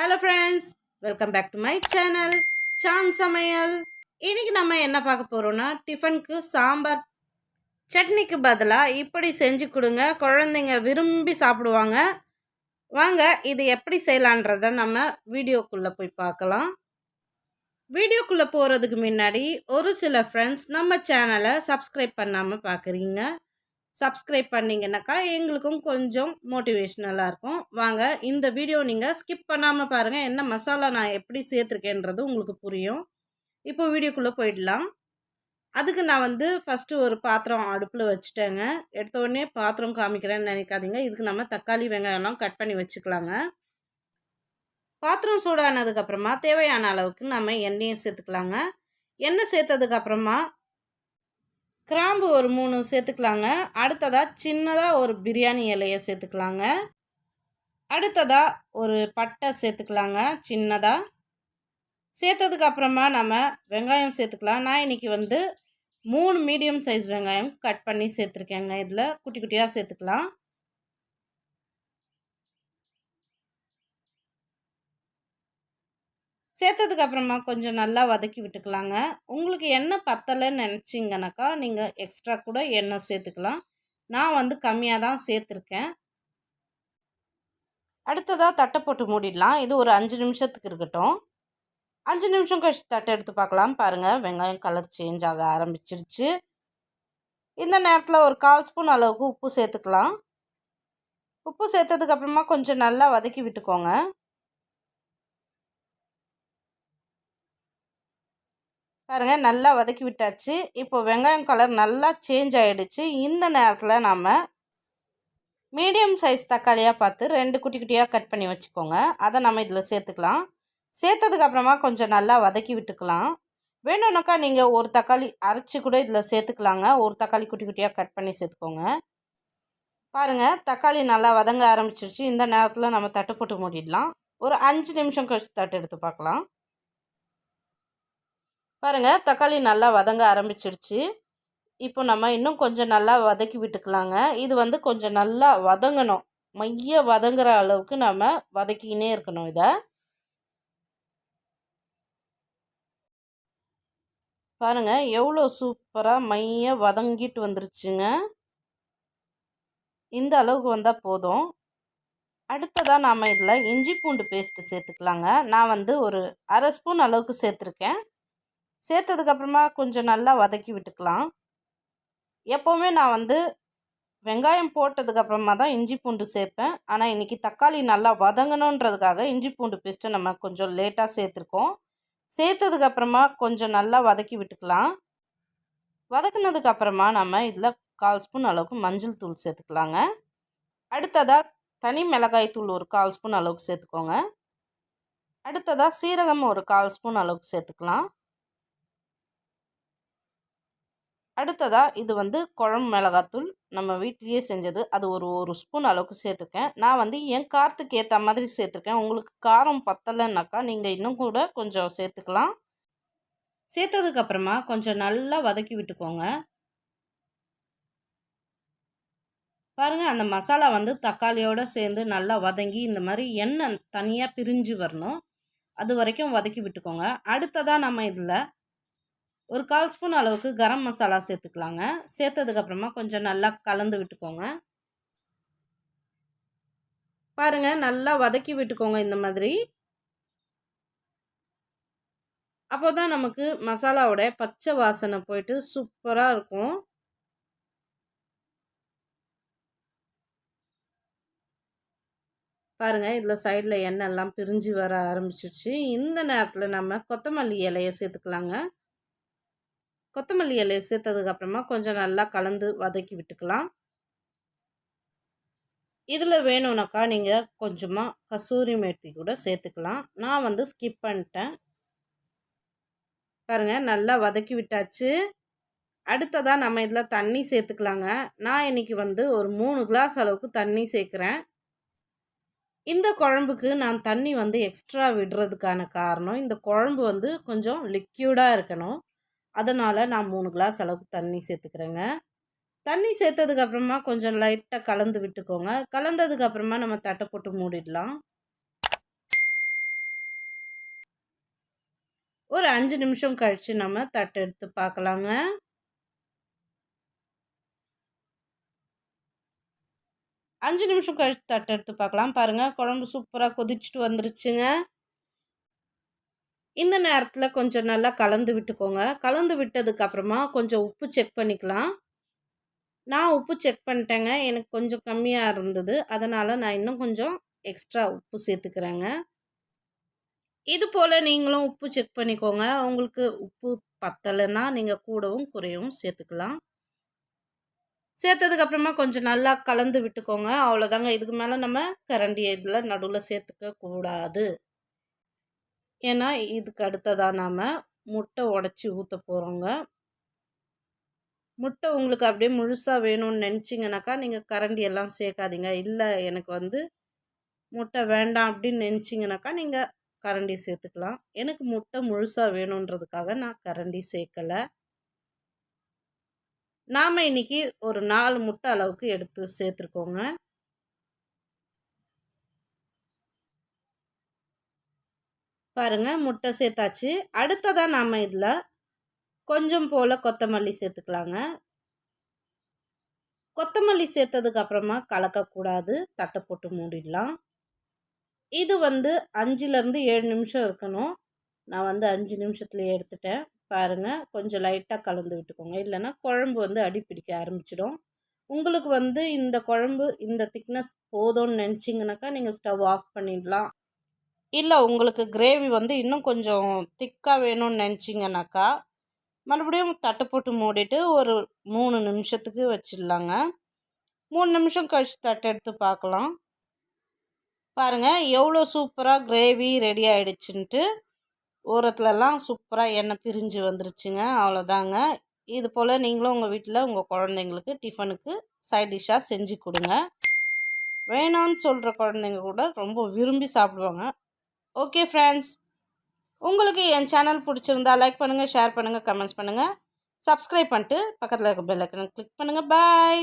Hello friends welcome back to my channel San சமையல் இன்றைக்கி நம்ம என்ன பார்க்க போகிறோன்னா டிஃபனுக்கு சாம்பார். சட்னிக்கு பதிலாக இப்படி செஞ்சு கொடுங்க. குழந்தைங்க விரும்பி சாப்பிடுவாங்க. வாங்க இது எப்படி செய்யலான்றத நம்ம வீடியோக்குள்ளே போய் பார்க்கலாம். வீடியோக்குள்ளே போகிறதுக்கு முன்னாடி ஒரு சில ஃப்ரெண்ட்ஸ் நம்ம சேனலை சப்ஸ்கிரைப் பண்ணாமல் பார்க்குறீங்க. சப்ஸ்கிரைப் பண்ணிங்கனாக்கா எங்களுக்கும் கொஞ்சம் மோட்டிவேஷ்னலாக இருக்கும். வாங்க இந்த வீடியோ நீங்கள் ஸ்கிப் பண்ணாமல் பாருங்கள் என்ன மசாலா நான் எப்படி சேர்த்துருக்கேன்றது உங்களுக்கு புரியும். இப்போ வீடியோக்குள்ளே போயிடலாம். அதுக்கு நான் வந்து ஃபஸ்ட்டு ஒரு பாத்திரம் அடுப்பில் வச்சுட்டேங்க. எடுத்த உடனே பாத்திரம் காமிக்கிறேன்னு நினைக்காதீங்க. இதுக்கு நம்ம தக்காளி வெங்காயம்லாம் கட் பண்ணி வச்சுக்கலாங்க. பாத்திரம் சூடானதுக்கப்புறமா தேவையான அளவுக்கு நம்ம எண்ணெயை சேர்த்துக்கலாங்க. எண்ணெய் சேர்த்ததுக்கப்புறமா கிராம்பு ஒரு மூணு சேர்த்துக்கலாங்க. அடுத்ததாக சின்னதாக ஒரு பிரியாணி இலையை சேர்த்துக்கலாங்க. அடுத்ததாக ஒரு பட்டை சேர்த்துக்கலாங்க சின்னதாக சேர்த்ததுக்கு அப்புறமா நம்ம வெங்காயம் சேர்த்துக்கலாம். நான் இன்றைக்கி வந்து மூணு மீடியம் சைஸ் வெங்காயம் கட் பண்ணி சேர்த்துருக்கேங்க. இதில் குட்டி குட்டியாக சேர்த்துக்கலாம். சேர்த்ததுக்கு அப்புறமா கொஞ்சம் நல்லா வதக்கி விட்டுக்கலாங்க. உங்களுக்கு எண்ணெய் பத்தலைன்னு நினச்சிங்கனாக்கா நீங்கள் எக்ஸ்ட்ரா கூட எண்ணெய் சேர்த்துக்கலாம். நான் வந்து கம்மியாக தான் சேர்த்துருக்கேன். அடுத்ததாக தட்டை போட்டு மூடிடலாம். இது ஒரு அஞ்சு நிமிஷத்துக்கு இருக்கட்டும். அஞ்சு நிமிஷம் கழிச்சு தட்டை எடுத்து பார்க்கலாம். பாருங்கள் வெங்காயம் கலர் சேஞ்ச் ஆக ஆரம்பிச்சிருச்சு. இந்த நேரத்தில் ஒரு கால் ஸ்பூன் அளவுக்கு உப்பு சேர்த்துக்கலாம். உப்பு சேர்த்ததுக்கப்புறமா கொஞ்சம் நல்லா வதக்கி விட்டுக்கோங்க. பாருங்கள் நல்லா வதக்கி விட்டாச்சு. இப்போ வெங்காயம் கலர் நல்லா சேஞ்ச் ஆகிடுச்சு இந்த நேரத்தில் நம்ம மீடியம் சைஸ் தக்காளியாக பார்த்து ரெண்டு குட்டி குட்டியாக கட் பண்ணி வச்சுக்கோங்க. அதை நம்ம இதில் சேர்த்துக்கலாம். சேர்த்ததுக்கப்புறமா கொஞ்சம் நல்லா வதக்கி விட்டுக்கலாம். வேணும்னாக்கா நீங்கள் ஒரு தக்காளி அரைச்சி கூட இதில் சேர்த்துக்கலாங்க. ஒரு தக்காளி குட்டி குட்டியாக கட் பண்ணி சேர்த்துக்கோங்க. பாருங்கள் தக்காளி நல்லா வதங்க ஆரம்பிச்சிருச்சு. இந்த நேரத்தில் நம்ம தட்டு போட்டு மூடிடலாம். ஒரு அஞ்சு நிமிஷம் கழிச்சு தட்டு எடுத்து பார்க்கலாம். பாருங்கள் தக்காளி நல்லா வதங்க ஆரம்பிச்சிருச்சு. இப்போ நம்ம இன்னும் கொஞ்சம் நல்லா வதக்கி விட்டுக்கலாங்க. இது வந்து கொஞ்சம் நல்லா வதங்கணும். மைய வதங்குற அளவுக்கு நம்ம வதக்கினே இருக்கணும் இதை. பாருங்கள் எவ்வளோ சூப்பராக மைய வதங்கிட்டு வந்துருச்சுங்க. இந்த அளவுக்கு வந்தால் போதும். அடுத்ததாக நாம் இதில் இஞ்சி பூண்டு பேஸ்ட்டு சேர்த்துக்கலாங்க. நான் வந்து ஒரு அரை ஸ்பூன் அளவுக்கு சேர்த்துருக்கேன். சேர்த்ததுக்கப்புறமா கொஞ்சம் நல்லா வதக்கி விட்டுக்கலாம். எப்போவுமே நான் வந்து வெங்காயம் போட்டதுக்கப்புறமா தான் இஞ்சி பூண்டு சேர்ப்பேன். ஆனால் இன்றைக்கி தக்காளி நல்லா வதங்கணுன்றதுக்காக இஞ்சி பூண்டு பேஸ்ட்டை நம்ம கொஞ்சம் லேட்டாக சேர்த்துருக்கோம். சேர்த்ததுக்கப்புறமா கொஞ்சம் நல்லா வதக்கி விட்டுக்கலாம். வதக்குனதுக்கப்புறமா நம்ம இதில் கால் ஸ்பூன் அளவுக்கு மஞ்சள் தூள் சேர்த்துக்கலாங்க. அடுத்ததாக தனி மிளகாய் தூள் ஒரு கால் ஸ்பூன் அளவுக்கு சேர்த்துக்கோங்க. அடுத்ததாக சீரகம் ஒரு கால் ஸ்பூன் அளவுக்கு சேர்த்துக்கலாம். அடுத்ததாக இது வந்து குழம்பு மிளகாத்தூள். நம்ம வீட்லேயே செஞ்சது. அது ஒரு ஒரு ஸ்பூன் அளவுக்கு சேர்த்துருக்கேன். நான் வந்து என் காரத்துக்கு ஏற்ற மாதிரி சேர்த்துருக்கேன். உங்களுக்கு காரம் பத்தலைன்னாக்கா நீங்கள் இன்னும் கூட கொஞ்சம் சேர்த்துக்கலாம். சேர்த்ததுக்கப்புறமா கொஞ்சம் நல்லா வதக்கி விட்டுக்கோங்க. பாருங்கள் அந்த மசாலா வந்து தக்காளியோடு சேர்ந்து நல்லா வதங்கி இந்த மாதிரி எண்ணெய் தனியாக பிரிஞ்சு வரணும். அது வரைக்கும் வதக்கி விட்டுக்கோங்க. அடுத்ததாக நம்ம இதில் ஒரு கால் ஸ்பூன் அளவுக்கு கரம் மசாலா சேர்த்துக்கலாங்க. சேர்த்ததுக்கப்புறமா கொஞ்சம் நல்லா கலந்து விட்டுக்கோங்க. பாருங்கள் நல்லா வதக்கி விட்டுக்கோங்க இந்த மாதிரி. அப்போ தான் நமக்கு மசாலாவோட பச்சை வாசனை போயிட்டு சூப்பராக இருக்கும். பாருங்கள் இதில் சைடில் எண்ணெய் எல்லாம் பிரிஞ்சு வர ஆரம்பிச்சிருச்சு. இந்த நேரத்தில் நம்ம கொத்தமல்லி இலையை சேர்த்துக்கலாங்க. கொத்தமல்லி இலையை சேர்த்ததுக்கப்புறமா கொஞ்சம் நல்லா கலந்து வதக்கி விட்டுக்கலாம். இதில் வேணும்னாக்கா நீங்கள் கொஞ்சமாக கசூரி மேத்தி கூட சேர்த்துக்கலாம். நான் வந்து ஸ்கிப் பண்ணிட்டேன். பாருங்கள் நல்லா வதக்கி விட்டாச்சு. அடுத்ததாக நம்ம இதில் தண்ணி சேர்த்துக்கலாங்க. நான் இன்றைக்கி வந்து ஒரு மூணு கிளாஸ் அளவுக்கு தண்ணி சேர்க்குறேன். இந்த குழம்புக்கு நான் தண்ணி வந்து எக்ஸ்ட்ரா விடுறதுக்கான காரணம் இந்த குழம்பு வந்து கொஞ்சம் லிக்யூடாக இருக்கணும். அதனால் நான் மூணு கிளாஸ் அளவுக்கு தண்ணி சேர்த்துக்கிறேங்க. தண்ணி சேர்த்ததுக்கப்புறமா கொஞ்சம் லைட்டாக கலந்து விட்டுக்கோங்க. கலந்ததுக்கப்புறமா நம்ம தட்டை போட்டு மூடிடலாம். ஒரு அஞ்சு நிமிஷம் கழித்து நம்ம தட்டை எடுத்து பார்க்கலாங்க. அஞ்சு நிமிஷம் கழித்து தட்டை எடுத்து பார்க்கலாம். பாருங்கள் குழம்பு சூப்பராக கொதிச்சுட்டு வந்துருச்சுங்க. இந்த நேரத்தில் கொஞ்சம் நல்லா கலந்து விட்டுக்கோங்க. கலந்து விட்டதுக்கப்புறமா கொஞ்சம் உப்பு செக் பண்ணிக்கலாம். நான் உப்பு செக் பண்ணிட்டேங்க. எனக்கு கொஞ்சம் கம்மியாக இருந்தது. அதனால் நான் இன்னும் கொஞ்சம் எக்ஸ்ட்ரா உப்பு சேர்த்துக்கிறேங்க. இது போல் நீங்களும் உப்பு செக் பண்ணிக்கோங்க. உங்களுக்கு உப்பு பத்தலைன்னா நீங்கள் கூடவும் குறையவும் சேர்த்துக்கலாம். சேர்த்ததுக்கப்புறமா கொஞ்சம் நல்லா கலந்து விட்டுக்கோங்க. அவ்வளோதாங்க இதுக்கு மேலே நம்ம கரண்டி இதில் நடுவில் சேர்த்துக்க கூடாது. ஏன்னா இதுக்கு அடுத்ததாக நாம் முட்டை உடச்சி ஊற்ற போகிறோங்க முட்டை உங்களுக்கு அப்படியே முழுசாக வேணும்னு நினச்சிங்கனாக்கா நீங்கள் கரண்டி எல்லாம் சேர்க்காதீங்க. இல்லை எனக்கு வந்து முட்டை வேண்டாம் அப்படின்னு நினச்சிங்கனாக்கா நீங்கள் கரண்டி சேர்த்துக்கலாம். எனக்கு முட்டை முழுசாக வேணுன்றதுக்காக நான் கரண்டி சேர்க்கலை. நாம் இன்றைக்கி ஒரு நாலு முட்டை அளவுக்கு எடுத்து சேர்த்துருக்கோங்க. பாருங்கள் முட்டை சேர்த்தாச்சு. அடுத்ததாக நாம் இதில் கொஞ்சம் போல் கொத்தமல்லி சேர்த்துக்கலாங்க. கொத்தமல்லி சேர்த்ததுக்கு அப்புறமா கலக்கக்கூடாது. தட்டை போட்டு மூடிடலாம். இது வந்து அஞ்சுலேருந்து ஏழு நிமிஷம் இருக்கணும். நான் வந்து அஞ்சு நிமிஷத்துலேயே எடுத்துட்டேன். பாருங்கள் கொஞ்சம் லைட்டாக கலந்து விட்டுக்கோங்க. இல்லைன்னா குழம்பு வந்து அடி பிடிக்க ஆரம்பிச்சிடும். உங்களுக்கு வந்து இந்த குழம்பு இந்த திக்னஸ் போதும்னு நினச்சிங்கனாக்கா நீங்கள் ஸ்டவ் ஆஃப் பண்ணிடலாம். இல்லை உங்களுக்கு கிரேவி வந்து இன்னும் கொஞ்சம் திக்காக வேணும்னு நினச்சிங்கனாக்கா மறுபடியும் தட்டை போட்டு மூடிட்டு ஒரு மூணு நிமிஷத்துக்கு வச்சிடலாங்க. மூணு நிமிஷம் கழிச்சு தட்டை எடுத்து பார்க்கலாம். பாருங்கள் எவ்வளோ சூப்பராக கிரேவி ரெடி ஆகிடுச்சுன்ட்டு ஓரத்துலலாம் சூப்பராக எண்ணெய் பிரிஞ்சு வந்துருச்சுங்க அவ்வளோதாங்க. இது போல் நீங்களும் உங்கள் வீட்டில் உங்கள் குழந்தைங்களுக்கு டிஃபனுக்கு சைட் டிஷ்ஷாக செஞ்சு கொடுங்க. வேணான்னு சொல்கிற குழந்தைங்க கூட ரொம்ப விரும்பி சாப்பிடுவாங்க. ஓகே ஃப்ரெண்ட்ஸ் உங்களுக்கு என் சேனல் பிடிச்சிருந்தா லைக் பண்ணுங்கள் ஷேர் பண்ணுங்கள் கமெண்ட்ஸ் பண்ணுங்கள் சப்ஸ்கிரைப் பண்ணிட்டு பக்கத்தில் இருக்க பெல் ஐக்கனை கிளிக் பண்ணுங்கள் பாய்